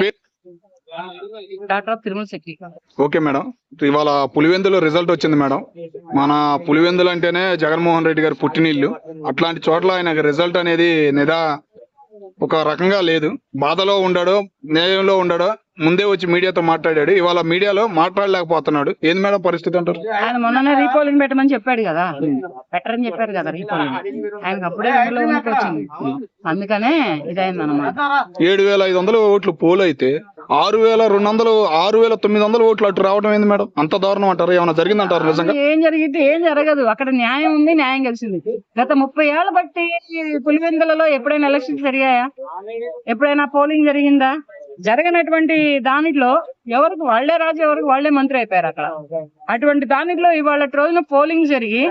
పేరు doctor of Tirumala Shetty okay madam. ఇవాళ పులివెందులో రిజల్ట్ వచ్చింది మేడం. మన పులివెందులు అంటేనే జగన్మోహన్ రెడ్డి గారి పుట్టినిల్లు. అట్లాంటి చోట్ల ఆయన రిజల్ట్ అనేది నిదా ఒక రకంగా లేదు. బాధలో ఉండడో న్యాయంలో ఉండడో ముందే వచ్చి మీడియాతో మాట్లాడాడు. ఇవాళ మీడియాలో మాట్లాడలేకపోతున్నాడు. ఏంది మేడం పరిస్థితి అంటారు? ఆయన మొన్ననే రీపోలింగ్ పెట్టమని చెప్పాడు కదా. పెట్టరని చెప్పారు కదా రీపోలింగ్. ఆయనకు అప్పుడే అందుకనే ఇదైంది అనమాట ఏడు వేల ఐదు వందల ఓట్లు పోలు అయితే ఆరు వేల రెండు వందలు ఆరు వేల తొమ్మిది వందల ఓట్లు అటు రావడం ఏంది మేడం? అంత దారుణం అంటారు? ఏమైనా జరిగిందంటారు నిజంగా? ఏం జరిగింది ఏం జరగదు. అక్కడ న్యాయం ఉంది న్యాయం కలిసింది గత ముప్పై ఏళ్ళ బట్టి పులివెందులలో ఎప్పుడైనా ఎలక్షన్ జరిగాయా? ఎప్పుడైనా పోలింగ్ జరిగిందా? జరగనటువంటి దానిలో ఎవరికి వాళ్ళే రాజు ఎవరికి వాళ్ళే మంత్రి అయిపోయారు అక్కడ. అటువంటి దానిలో ఇవాళ రోజున పోలింగ్ జరిగి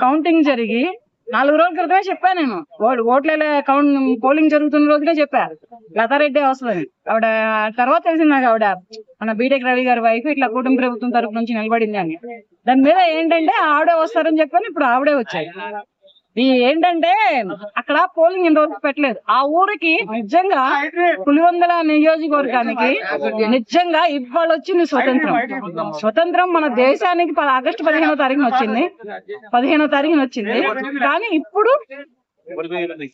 కౌంటింగ్ జరిగి నాలుగు రోజుల క్రితమే చెప్పాను నేను. ఓట్ల కౌంట్ పోలింగ్ జరుగుతున్న రోజునే చెప్పా. లతారెడ్డి వస్తుంది ఆవిడ తర్వాత తెలిసింది నాకు ఆవిడ. మన బీటెక్ రవి గారి వైఫ్ ఇట్లా కుటుంబ ప్రభుత్వం తరపు నుంచి నిలబడింది అని. దాని మీద ఏంటంటే ఆవిడే వస్తారని చెప్పాను ఇప్పుడు ఆవిడే వచ్చాయి ఏంటంటే అక్కడ పోలింగ్ ఇన్ని రోజులు పెట్టలేదు. ఆ ఊరికి నిజంగా పులివందల నియోజకవర్గానికి నిజంగా ఇవాళ వచ్చింది స్వతంత్రం. స్వతంత్రం మన దేశానికి ఆగస్టు పదిహేనో తారీఖున వచ్చింది. పదిహేనో తారీఖున వచ్చింది. కానీ ఇప్పుడు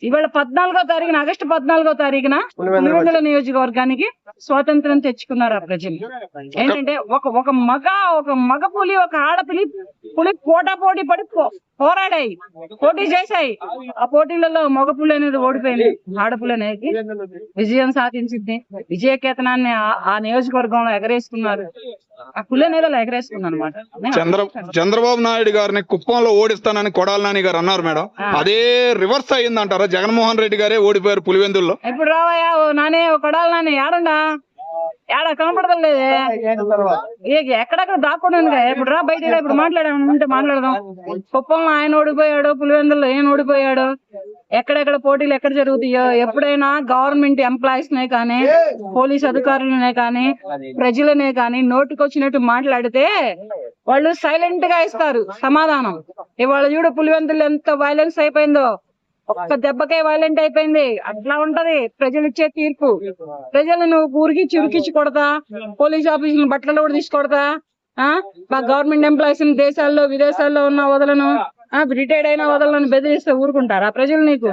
ఇవాళ పద్నాలుగో తారీఖున ఆగస్టు పద్నాలుగో తారీఖున పులివెందుల నియోజకవర్గానికి స్వాతంత్రం తెచ్చుకున్నారు ఆ ప్రజలు. ఏంటంటే ఒక ఒక మగ ఒక మగ పులి ఒక ఆడపులి పులి పోటా పోటీ పడి పోరాడాయి. పోటీ చేశాయి. ఆ పోటీలలో మగ పులి అనేది ఓడిపోయింది. ఆడపులి అనేది విజయం సాధించింది. విజయ కేతనాన్ని ఆ- నియోజకవర్గంలో ఎగరేసుకున్నారు. ఆ పులి అలా ఎగరేసుకుంది అనమాట చంద్ర చంద్రబాబు నాయుడు గారిని కుప్పంలో ఓడిస్తానని కొడాల నాని గారు అన్నారు మేడం. అదే రివర్స్ అయ్యిందంటారా? జగన్మోహన్ రెడ్డి గారే ఓడిపోయారు పులివెందుల్లో. ఇప్పుడు రావయ్యా ఓ నానే కొడాలి నాని ఏడుండా? ఏడా కనపడతలేదే. ఎక్కడెక్కడ దాక్కుని ఇప్పుడు రా బయట ఇప్పుడు మాట్లాడాము ఉంటే మాట్లాడదాం. కుప్పంలో ఆయన ఓడిపోయాడు పులివెందుల్లో ఏం ఓడిపోయాడు ఎక్కడెక్కడ పోటీలు ఎక్కడ జరుగుతాయో ఎప్పుడైనా గవర్నమెంట్ ఎంప్లాయీస్ నే కానీ పోలీస్ అధికారులనే కానీ ప్రజలనే కానీ నోటికొచ్చినట్టు మాట్లాడితే వాళ్ళు సైలెంట్గా ఇస్తారు సమాధానం. ఇవాళ చూడు పులివెందులు ఎంత వైలెన్స్ అయిపోయిందో. ఒక్క దెబ్బకే వైలెంట్ అయిపోయింది. అట్లా ఉంటది. ప్రజలు ఇచ్చే తీర్పు. ప్రజలు నువ్వు ఊరికి చురికిచ్చి కొడతా. పోలీస్ ఆఫీసులు బట్టలు కూడా తీసుకొడతా ఆ? మా గవర్నమెంట్ ఎంప్లాయీస్ దేశాల్లో విదేశాల్లో ఉన్న వదలను. ఆ? రిటైర్డ్ అయిన వదలను బెదిరిస్తే ఊరుకుంటారా ప్రజలు నీకు?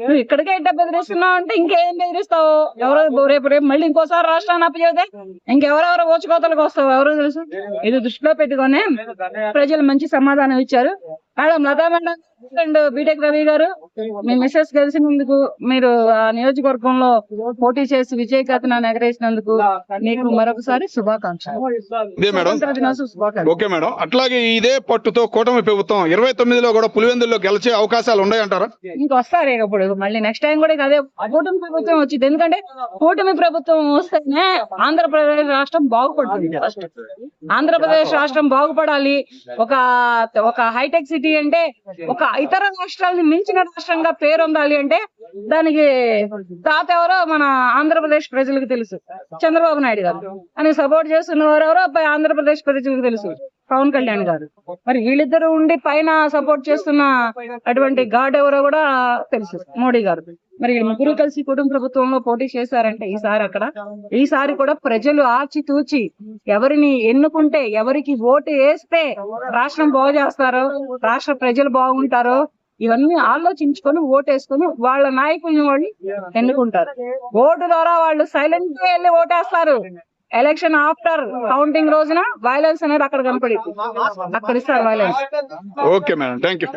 నువ్వు ఇక్కడికే ఇట్లా బెదిరిస్తున్నావు అంటే ఇంకేం బెదిరిస్తావు? ఎవరో రేపు రేపు మళ్ళీ ఇంకోసారి రాష్ట్రాన్ని అప్పచేస్తే ఇంకెవరెవరో ఓచుకోతలకు వస్తావు? ఎవరో తెలుసు? ఇది దృష్టిలో పెట్టుకొని ప్రజలు మంచి సమాధానం ఇచ్చారు. Madam Latha madam. And B Tech Ravi garu me missus కలిసినందుకు మీరు ఆ నియోజకవర్గంలో పోటీ చేసి విజయ కథనాన్ని ఎగరేసినందుకు మీకు మరొకసారి శుభాకాంక్షలు. Okay madam. అట్లాగే ఇదే పట్టుతో కూటమి ప్రభుత్వం ఇరవై తొమ్మిదిలో కూడా పులివెందుల్లో గెలిచే అవకాశాలు ఉన్నాయంటారా? ఇంకా వస్తారు ఇప్పుడు. మళ్ళీ నెక్స్ట్ టైం కూడా అదే కూటమి ప్రభుత్వం వచ్చింది. ఎందుకంటే కూటమి ప్రభుత్వం వస్తేనే ఆంధ్రప్రదేశ్ రాష్ట్రం బాగుపడుతుంది ఫస్ట్ ఆంధ్రప్రదేశ్ రాష్ట్రం బాగుపడాలి. ఒక ఒక హైటెక్ సిటీ అంటే ఒక ఇతర రాష్ట్రాలని మించిన రాష్ట్రంగా పేరొందాలి అంటే దానికి తాత ఎవరో మన ఆంధ్రప్రదేశ్ ప్రజలకు తెలుసు చంద్రబాబు నాయుడు గారు. అని సపోర్ట్ చేస్తున్న వారు ఎవరో పై ఆంధ్రప్రదేశ్ ప్రజలకు తెలుసు పవన్ కళ్యాణ్ గారు. మరి వీళ్ళిద్దరు ఉండి పైన సపోర్ట్ చేస్తున్న అటువంటి గాడ్ ఎవరో కూడా తెలుసు మోడీ గారు. మరి ముగ్గురు కలిసి కుటుంబ ప్రభుత్వంలో పోటీ చేశారంటే ఈసారి అక్కడ. ఈసారి కూడా ప్రజలు ఆచితూచి ఎవరిని ఎన్నుకుంటే ఎవరికి ఓటు వేస్తే రాష్ట్రం బాగు చేస్తారో రాష్ట్ర ప్రజలు బాగుంటారో ఇవన్నీ ఆలోచించుకొని ఓటు వేసుకొని వాళ్ళ నాయకుల్ని వాళ్ళు ఎన్నుకుంటారు. ఓటు ద్వారా వాళ్ళు సైలెంట్గా వెళ్ళి ఓటేస్తారు. ఎలక్షన్ ఆఫ్టర్ కౌంటింగ్ రోజున వైలెన్స్ అనేది అక్కడ కనపడి అక్కడ ఇస్తారు violence okay madam. Thank you